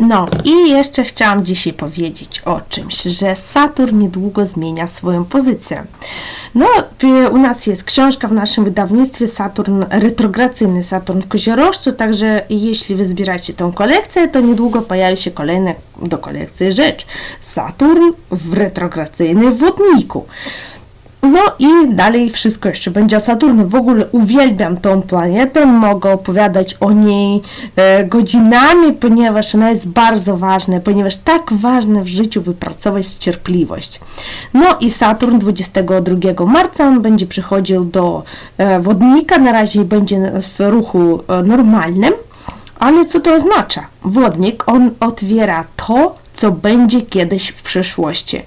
No i jeszcze chciałam dzisiaj powiedzieć o czymś, że Saturn niedługo zmienia swoją pozycję. No, p- u nas jest książka w naszym wydawnictwie Saturn, retrogradacyjny Saturn w Koziorożcu, także jeśli wy zbieracie tą kolekcję, to niedługo pojawi się kolejna do kolekcji rzecz. Saturn w retrogradacyjnym wodniku. No i dalej wszystko jeszcze będzie o Saturnie. W ogóle uwielbiam tą planetę, mogę opowiadać o niej e, godzinami, ponieważ ona jest bardzo ważna, ponieważ tak ważne w życiu wypracować cierpliwość. No i Saturn 22 marca on będzie przychodził do e, wodnika, na razie będzie w ruchu e, normalnym, ale co to oznacza? Wodnik, on otwiera to, co będzie kiedyś w przyszłości.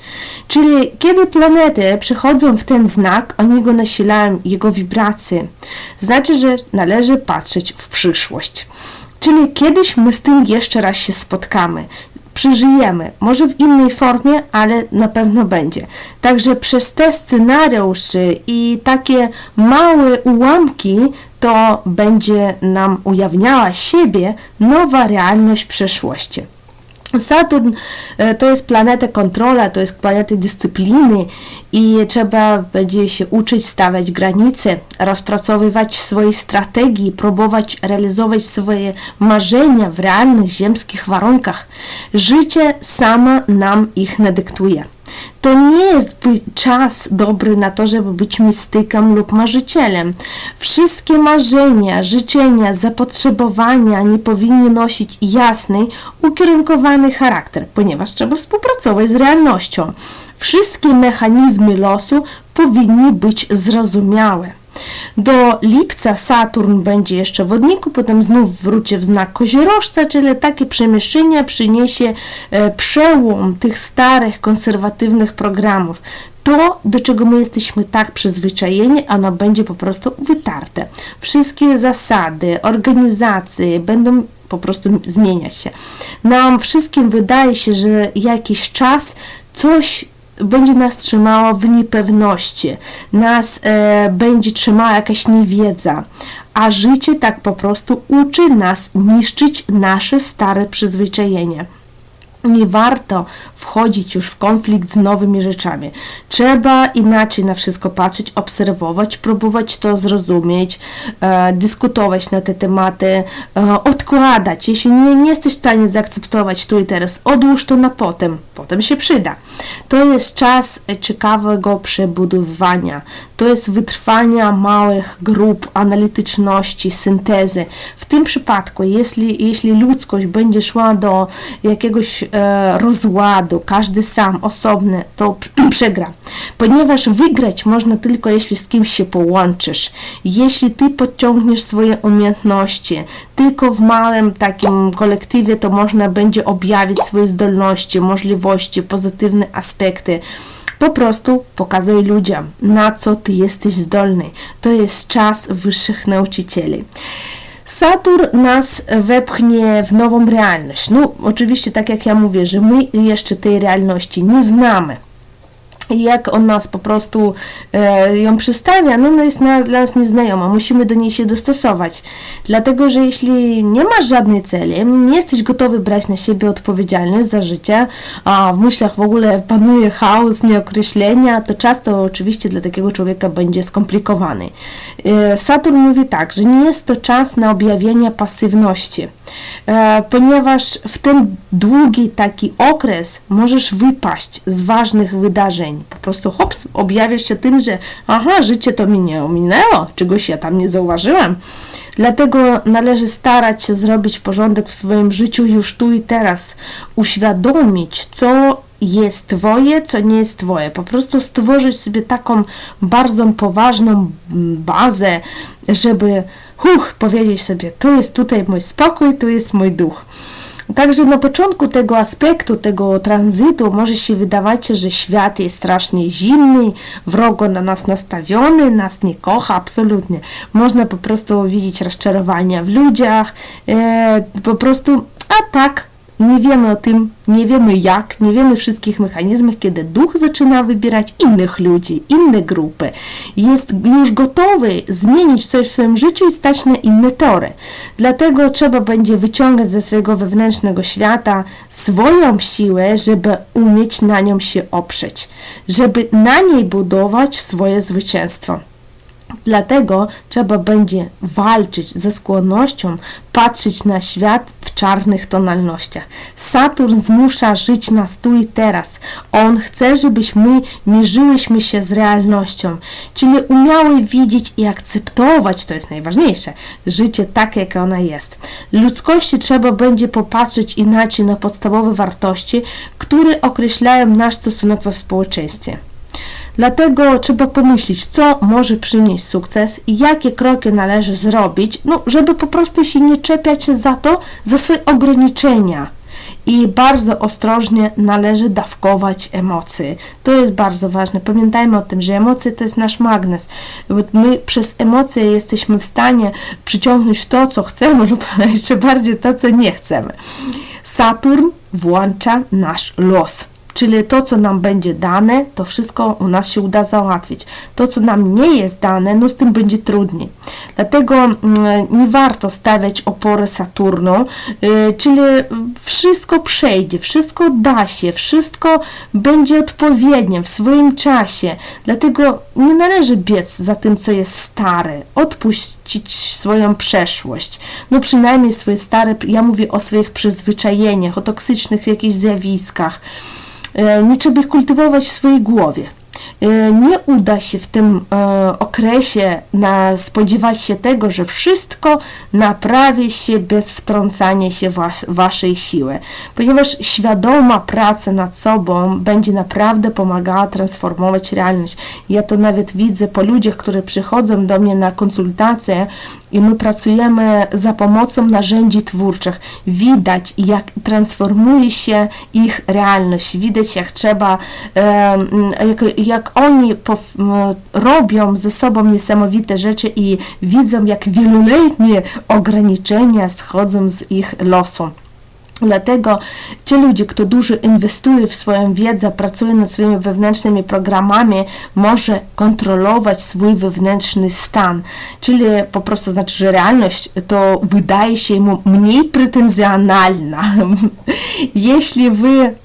Czyli kiedy planety przychodzą w ten znak, oni go nasilają, jego wibracje. Znaczy, że należy patrzeć w przyszłość. Czyli kiedyś my z tym jeszcze raz się spotkamy. Przeżyjemy, może w innej formie, ale na pewno będzie. Także przez te scenariusze i takie małe ułamki to będzie nam ujawniała siebie nowa realność przyszłości. Saturn e, to jest planeta kontrola, to jest planeta dyscypliny i trzeba będzie się uczyć stawiać granice, rozpracowywać swoje strategie, próbować realizować swoje marzenia w realnych ziemskich warunkach. Życie samo nam ich nadyktuje. To nie jest czas dobry na to, żeby być mistykiem lub marzycielem. Wszystkie marzenia, życzenia, zapotrzebowania nie powinny nosić jasny, ukierunkowany charakter, ponieważ trzeba współpracować z realnością. Wszystkie mechanizmy losu powinny być zrozumiałe. Do lipca Saturn będzie jeszcze w wodniku, potem znów wróci w znak koziorożca, czyli takie przemieszczenie przyniesie e, przełom tych starych, konserwatywnych programów. To, do czego my jesteśmy tak przyzwyczajeni, ono będzie po prostu wytarte. Wszystkie zasady, organizacje będą po prostu zmieniać się. Nam wszystkim wydaje się, że jakiś czas coś będzie nas trzymało w niepewności, nas e, będzie trzymała jakaś niewiedza, a życie tak po prostu uczy nas niszczyć nasze stare przyzwyczajenia. Nie warto wchodzić już w konflikt z nowymi rzeczami. Trzeba inaczej na wszystko patrzeć, obserwować, próbować to zrozumieć, e, dyskutować na te tematy, e, odkładać. Jeśli nie, nie jesteś w stanie zaakceptować tu i teraz, odłóż to na potem, potem się przyda. To jest czas ciekawego przebudowywania. To jest wytrwania małych grup, analityczności, syntezy. W tym przypadku, jeśli, jeśli ludzkość będzie szła do jakiegoś e, rozładu, każdy sam, osobny, to przegra. Ponieważ wygrać można tylko, jeśli z kimś się połączysz, jeśli ty podciągniesz swoje umiejętności. Tylko w małym takim kolektywie to można będzie objawić swoje zdolności, możliwości, pozytywne aspekty. Po prostu pokazuj ludziom, na co ty jesteś zdolny. To jest czas wyższych nauczycieli. Saturn nas wepchnie w nową realność. No, oczywiście, tak jak ja mówię, że my jeszcze tej realności nie znamy. I jak on nas po prostu e, ją przedstawia, no jest na, dla nas nieznajoma, musimy do niej się dostosować. Dlatego, że jeśli nie masz żadnej celi, nie jesteś gotowy brać na siebie odpowiedzialność za życie, a w myślach w ogóle panuje chaos, nieokreślenia, to często oczywiście dla takiego człowieka będzie skomplikowany. E, Saturn mówi tak, że nie jest to czas na objawienie pasywności, e, ponieważ w ten długi taki okres możesz wypaść z ważnych wydarzeń. Po prostu hops, objawiasz się tym, że aha, życie to mi nie ominęło, czegoś ja tam nie zauważyłem. Dlatego należy starać się zrobić porządek w swoim życiu już tu i teraz, uświadomić, co jest Twoje, co nie jest Twoje. Po prostu stworzyć sobie taką bardzo poważną bazę, żeby huch, powiedzieć sobie, tu jest tutaj mój spokój, tu jest mój duch. Także na początku tego aspektu, tego tranzytu może się wydawać, że świat jest strasznie zimny, wrogo na nas nastawiony, nas nie kocha absolutnie. Można po prostu widzieć rozczarowania w ludziach, e, po prostu, a tak nie wiemy o tym, nie wiemy jak, nie wiemy wszystkich mechanizmów, kiedy duch zaczyna wybierać innych ludzi, inne grupy. Jest już gotowy zmienić coś w swoim życiu i stać na inne tory. Dlatego trzeba będzie wyciągać ze swojego wewnętrznego świata swoją siłę, żeby umieć na nią się oprzeć, żeby na niej budować swoje zwycięstwo. Dlatego trzeba będzie walczyć ze skłonnością patrzeć na świat w czarnych tonalnościach. Saturn zmusza żyć nas tu i teraz. On chce, żebyśmy mierzyłyśmy się z realnością, czyli umiały widzieć i akceptować, to jest najważniejsze, życie tak, jak ona jest. Ludzkości trzeba będzie popatrzeć inaczej na podstawowe wartości, które określają nasz stosunek we społeczeństwie. Dlatego trzeba pomyśleć, co może przynieść sukces i jakie kroki należy zrobić, no, żeby po prostu się nie czepiać za to, za swoje ograniczenia. I bardzo ostrożnie należy dawkować emocje. To jest bardzo ważne. Pamiętajmy o tym, że emocje to jest nasz magnes. My przez emocje jesteśmy w stanie przyciągnąć to, co chcemy, lub jeszcze bardziej to, co nie chcemy. Saturn włącza nasz los Czyli to, co nam będzie dane, to wszystko u nas się uda załatwić. To, co nam nie jest dane, no z tym będzie trudniej. Dlatego mm, nie warto stawiać opory Saturnu, y, czyli wszystko przejdzie, wszystko da się, wszystko będzie odpowiednie w swoim czasie. Dlatego nie należy biec za tym, co jest stare, odpuścić swoją przeszłość. No przynajmniej swoje stare, ja mówię o swoich przyzwyczajeniach, o toksycznych jakichś zjawiskach. E, nie trzeba ich kultywować w swojej głowie. E, nie uda się w tym e, okresie na, spodziewać się tego, że wszystko naprawi się bez wtrącania się was, waszej siły, ponieważ świadoma praca nad sobą będzie naprawdę pomagała transformować realność. Ja to nawet widzę po ludziach, którzy przychodzą do mnie na konsultacje i my pracujemy za pomocą narzędzi twórczych. Widać, jak transformuje się ich realność, widać, jak trzeba, jak, jak oni robią ze sobą niesamowite rzeczy i widzą, jak wieloletnie ograniczenia schodzą z ich losu. Dlatego ci ludzie, kto dużo inwestuje w swoją wiedzę, pracuje nad swoimi wewnętrznymi programami, może kontrolować swój wewnętrzny stan. Czyli po prostu znaczy, że realność to wydaje się mu mniej pretensjonalna. Jeśli wy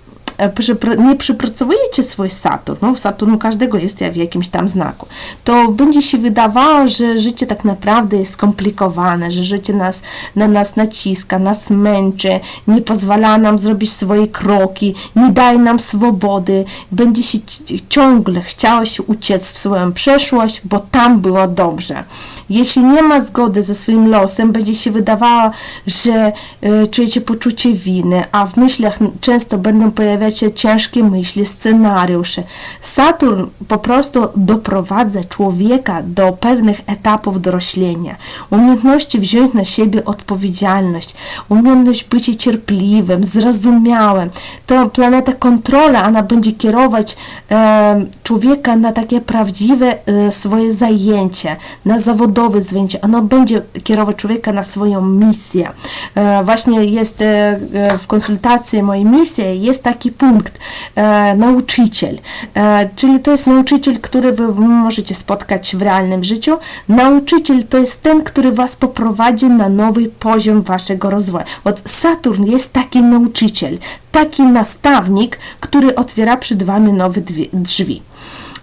nie przepracowujecie swój Saturn, no Saturn u każdego jest w jakimś tam znaku, to będzie się wydawało, że życie tak naprawdę jest skomplikowane, że życie nas, na nas naciska, nas męczy, nie pozwala nam zrobić swoje kroki, nie daje nam swobody, będzie się ciągle chciało się uciec w swoją przeszłość, bo tam było dobrze. Jeśli nie ma zgody ze swoim losem, będzie się wydawało, że y, czujecie poczucie winy, a w myślach często będą pojawiać się ciężkie myśli, scenariusze. Saturn po prostu doprowadza człowieka do pewnych etapów doroślenia. Umiejętności wziąć na siebie odpowiedzialność, umiejętność bycia cierpliwym, zrozumiałym. To planeta kontrola, ona będzie kierować człowieka na takie prawdziwe e, swoje zajęcie, na zawodowe zajęcie. Ono będzie kierować człowieka na swoją misję. E, właśnie jest e, w konsultacji mojej misji jest taki punkt, e, nauczyciel, czyli to jest nauczyciel, który wy możecie spotkać w realnym życiu. Nauczyciel to jest ten, który was poprowadzi na nowy poziom waszego rozwoju. Od Saturn jest taki nauczyciel, taki nastawnik, który otwiera przed wami nowe drzwi.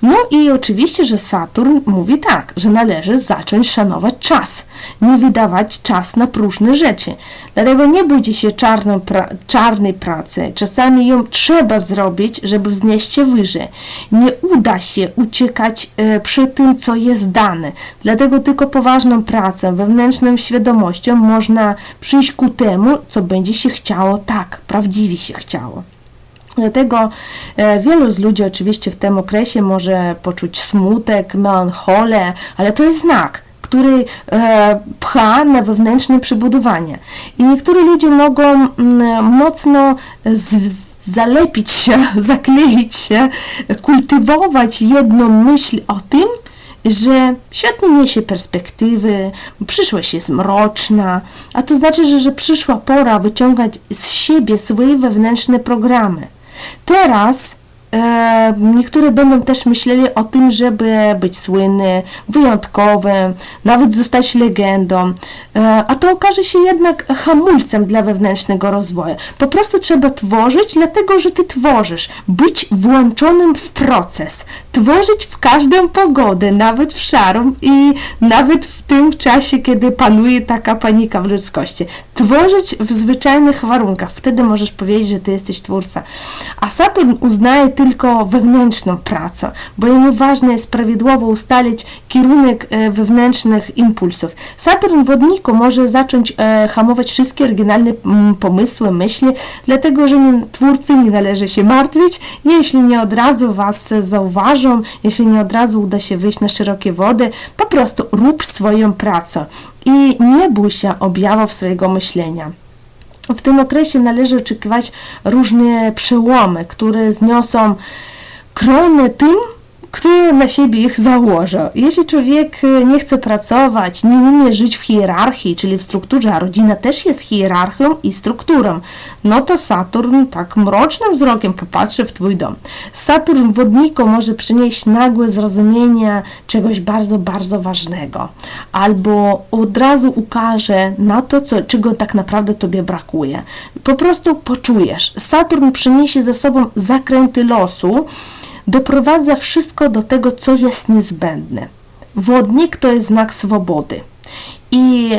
No i oczywiście, że Saturn mówi tak, że należy zacząć szanować czas, nie wydawać czas na próżne rzeczy. Dlatego nie bójcie się czarną pra czarnej pracy. Czasami ją trzeba zrobić, żeby wznieść się wyżej. Nie uda się uciekać e, przy tym, co jest dane. Dlatego tylko poważną pracą, wewnętrzną świadomością można przyjść ku temu, co będzie się chciało tak, prawdziwie się chciało. Dlatego e, wielu z ludzi oczywiście w tym okresie może poczuć smutek, melancholę, ale to jest znak, który e, pcha na wewnętrzne przebudowanie. I niektórzy ludzie mogą mocno zalepić się, zakleić się, kultywować jedną myśl o tym, że świat nie niesie perspektywy, przyszłość jest mroczna, a to znaczy, że, że przyszła pora wyciągać z siebie swoje wewnętrzne programy. Teraz e, niektóre będą też myśleli o tym, żeby być słynny, wyjątkowy, nawet zostać legendą, e, a to okaże się jednak hamulcem dla wewnętrznego rozwoju. Po prostu trzeba tworzyć, dlatego że ty tworzysz, być włączonym w proces, tworzyć w każdą pogodę, nawet w szarą i nawet w tym czasie, kiedy panuje taka panika w ludzkości. Tworzyć w zwyczajnych warunkach, wtedy możesz powiedzieć, że ty jesteś twórca. A Saturn uznaje tylko wewnętrzną pracę, bo jemu ważne jest prawidłowo ustalić kierunek e, wewnętrznych impulsów. Saturn w wodniku może zacząć e, hamować wszystkie oryginalne mm, pomysły, myśli, dlatego że nie, twórcy nie należy się martwić, jeśli nie od razu was zauważą, jeśli nie od razu uda się wyjść na szerokie wody, po prostu rób swoją pracę i nie bój się objawów swojego myślenia. W tym okresie należy oczekiwać różne przełomy, które zniosą kronę tym, który na siebie ich założy. Jeśli człowiek y, nie chce pracować, nie umie żyć w hierarchii, czyli w strukturze, a rodzina też jest hierarchią i strukturą, no to Saturn tak mrocznym wzrokiem popatrzy w Twój dom. Saturn w wodniku może przynieść nagłe zrozumienie czegoś bardzo, bardzo ważnego, albo od razu ukaże na to, co, czego tak naprawdę Tobie brakuje. Po prostu poczujesz. Saturn przyniesie ze sobą zakręty losu, doprowadza wszystko do tego, co jest niezbędne. Wodnik to jest znak swobody. I,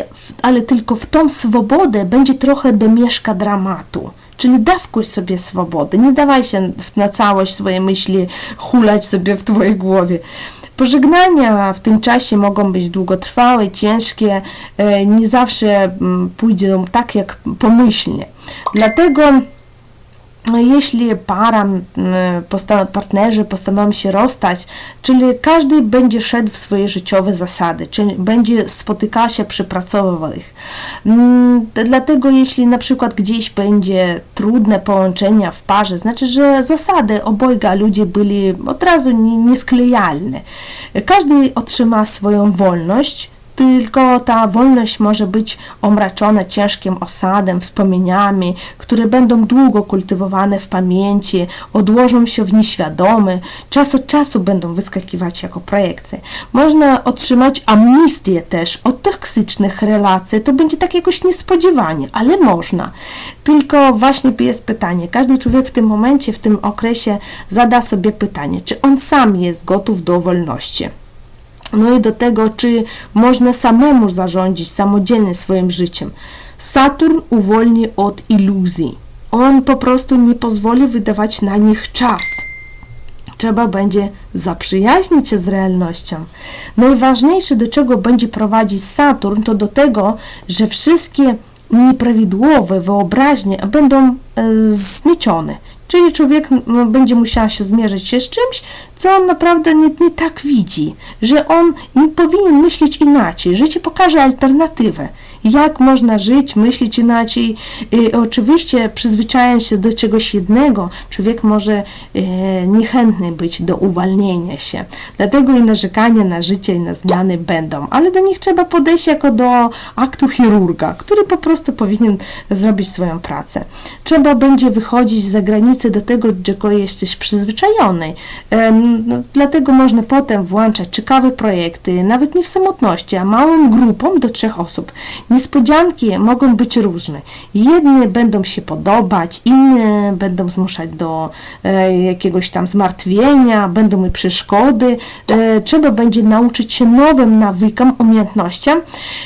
ale tylko w tą swobodę będzie trochę domieszka dramatu. Czyli dawkuj sobie swobody, nie dawaj się na całość swoje myśli hulać sobie w Twojej głowie. Pożegnania w tym czasie mogą być długotrwałe, ciężkie, e, nie zawsze mm, pójdą tak jak pomyślnie. Dlatego jeśli para, partnerzy postanowią się rozstać, czyli każdy będzie szedł w swoje życiowe zasady, czyli będzie spotykał się, przepracowywał ich. Dlatego jeśli na przykład gdzieś będzie trudne połączenia w parze, znaczy, że zasady obojga ludzie byli od razu niesklejalne. Każdy otrzyma swoją wolność, tylko ta wolność może być omraczona ciężkim osadem, wspomnieniami, które będą długo kultywowane w pamięci, odłożą się w nieświadomy, czas od czasu będą wyskakiwać jako projekcje. Można otrzymać amnistię też od toksycznych relacji, to będzie tak jakoś niespodziewanie, ale można. Tylko właśnie jest pytanie, każdy człowiek w tym momencie, w tym okresie zada sobie pytanie, czy on sam jest gotów do wolności. No i do tego, czy można samemu zarządzić samodzielnie swoim życiem. Saturn uwolni od iluzji. On po prostu nie pozwoli wydawać na nich czas. Trzeba będzie zaprzyjaźnić się z realnością. Najważniejsze, do czego będzie prowadzić Saturn, to do tego, że wszystkie nieprawidłowe wyobraźnie będą e. Czyli człowiek będzie musiał się zmierzyć się z czymś, co on naprawdę nie, nie tak widzi, że on powinien myśleć inaczej. Życie pokaże alternatywę jak można żyć, myśleć inaczej. I oczywiście przyzwyczajając się do czegoś jednego, człowiek może e, niechętny być do uwalnienia się. Dlatego i narzekania na życie i na zmiany będą, ale do nich trzeba podejść jako do aktu chirurga, który po prostu powinien zrobić swoją pracę. Trzeba będzie wychodzić za granicę do tego, czego jesteś przyzwyczajony. No, dlatego można potem włączać ciekawe projekty, nawet nie w samotności, a małą grupą do trzech osób. Niespodzianki mogą być różne. Jedne będą się podobać, inne będą zmuszać do e, jakiegoś tam zmartwienia, będą mieć przeszkody. E, trzeba będzie nauczyć się nowym nawykom, umiejętnościom,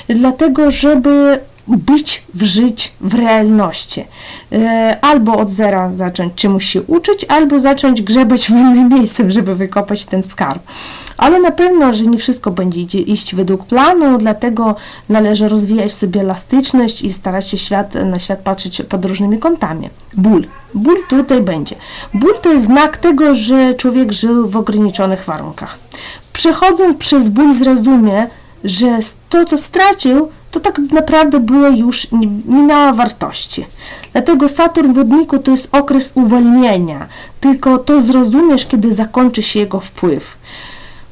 dlatego żeby być, żyć w realności. E, albo od zera zacząć czemuś się uczyć, albo zacząć grzebać w innym miejscu, żeby wykopać ten skarb. Ale na pewno, że nie wszystko będzie iść według planu, dlatego należy rozwijać sobie elastyczność i starać się świat, na świat patrzeć pod różnymi kątami. Ból. Ból tutaj będzie. Ból to jest znak tego, że człowiek żył w ograniczonych warunkach. Przechodząc przez ból zrozumie, że to, co stracił, to tak naprawdę było już, nie, nie miała wartości. Dlatego Saturn w wodniku to jest okres uwolnienia, tylko to zrozumiesz, kiedy zakończy się jego wpływ.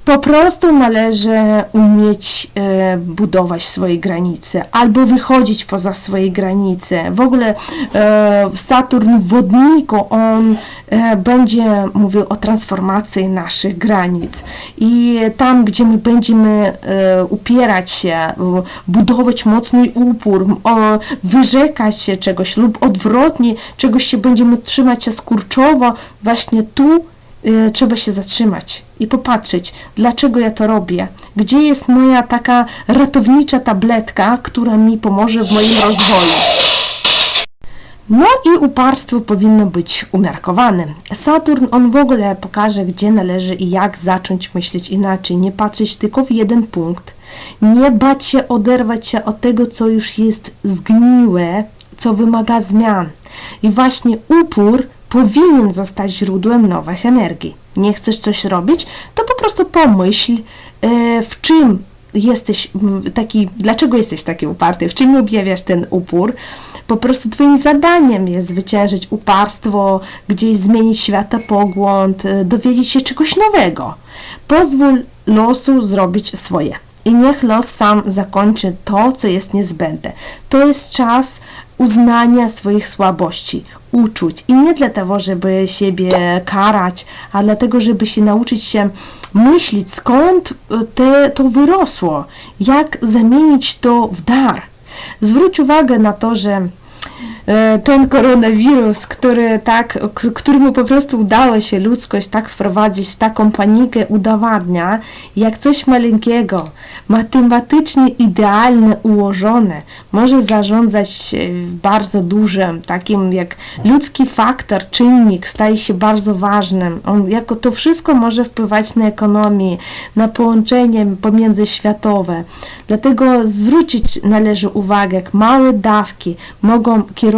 Po prostu należy umieć e, budować swoje granice albo wychodzić poza swoje granice. W ogóle e, Saturn w wodniku, on e, będzie mówił o transformacji naszych granic. I tam, gdzie my będziemy e, upierać się, budować mocny upór, o, wyrzekać się czegoś lub odwrotnie, czegoś się będziemy trzymać się skurczowo, właśnie tu trzeba się zatrzymać i popatrzeć, dlaczego ja to robię, gdzie jest moja taka ratownicza tabletka, która mi pomoże w moim rozwoju. No i uparstwo powinno być umiarkowane. Saturn, on w ogóle pokaże, gdzie należy i jak zacząć myśleć inaczej, nie patrzeć tylko w jeden punkt, nie bać się oderwać się od tego, co już jest zgniłe, co wymaga zmian. I właśnie upór powinien zostać źródłem nowych energii. Nie chcesz coś robić, to po prostu pomyśl, e, w czym jesteś taki, dlaczego jesteś taki uparty, w czym objawiasz ten upór. Po prostu twoim zadaniem jest zwyciężyć uparstwo, gdzieś zmienić światopogląd, e, dowiedzieć się czegoś nowego. Pozwól losu zrobić swoje. I niech los sam zakończy to, co jest niezbędne. To jest czas uznania swoich słabości, uczuć. I nie dlatego, żeby siebie karać, a dlatego, żeby się nauczyć się myśleć, skąd e, te, to wyrosło, jak zamienić to w dar. Zwróć uwagę na to, że ten koronawirus, który tak, któremu po prostu udało się ludzkość tak wprowadzić taką panikę, udowadnia, jak coś maleńkiego, matematycznie idealne, ułożone, może zarządzać e, bardzo dużym, takim jak ludzki faktor, czynnik staje się bardzo ważnym. On, jako to wszystko może wpływać na ekonomię, na połączenie pomiędzyświatowe. Dlatego zwrócić należy uwagę, jak małe dawki mogą kierować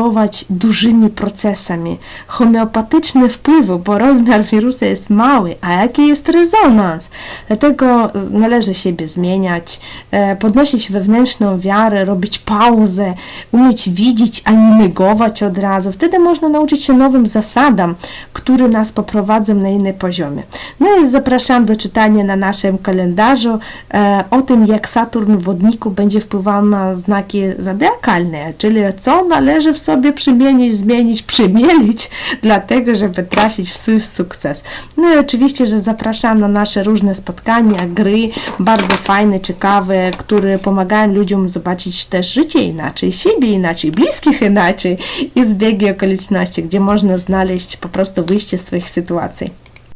dużymi procesami. Homeopatyczne wpływy, bo rozmiar wirusa jest mały, a jaki jest rezonans? Dlatego należy siebie zmieniać, e, podnosić wewnętrzną wiarę, robić pauzę, umieć widzieć, a nie negować od razu. Wtedy można nauczyć się nowym zasadom, które nas poprowadzą na inny poziomie. No i zapraszam do czytania na naszym kalendarzu e, o tym, jak Saturn w wodniku będzie wpływał na znaki zodiakalne, czyli co należy w sobie przymienić, zmienić, przemielić, dlatego, żeby trafić w swój sukces. No i oczywiście, że zapraszam na nasze różne spotkania, gry, bardzo fajne, ciekawe, które pomagają ludziom zobaczyć też życie inaczej, siebie inaczej, bliskich inaczej i zbiegi okoliczności, gdzie można znaleźć po prostu wyjście z swoich sytuacji.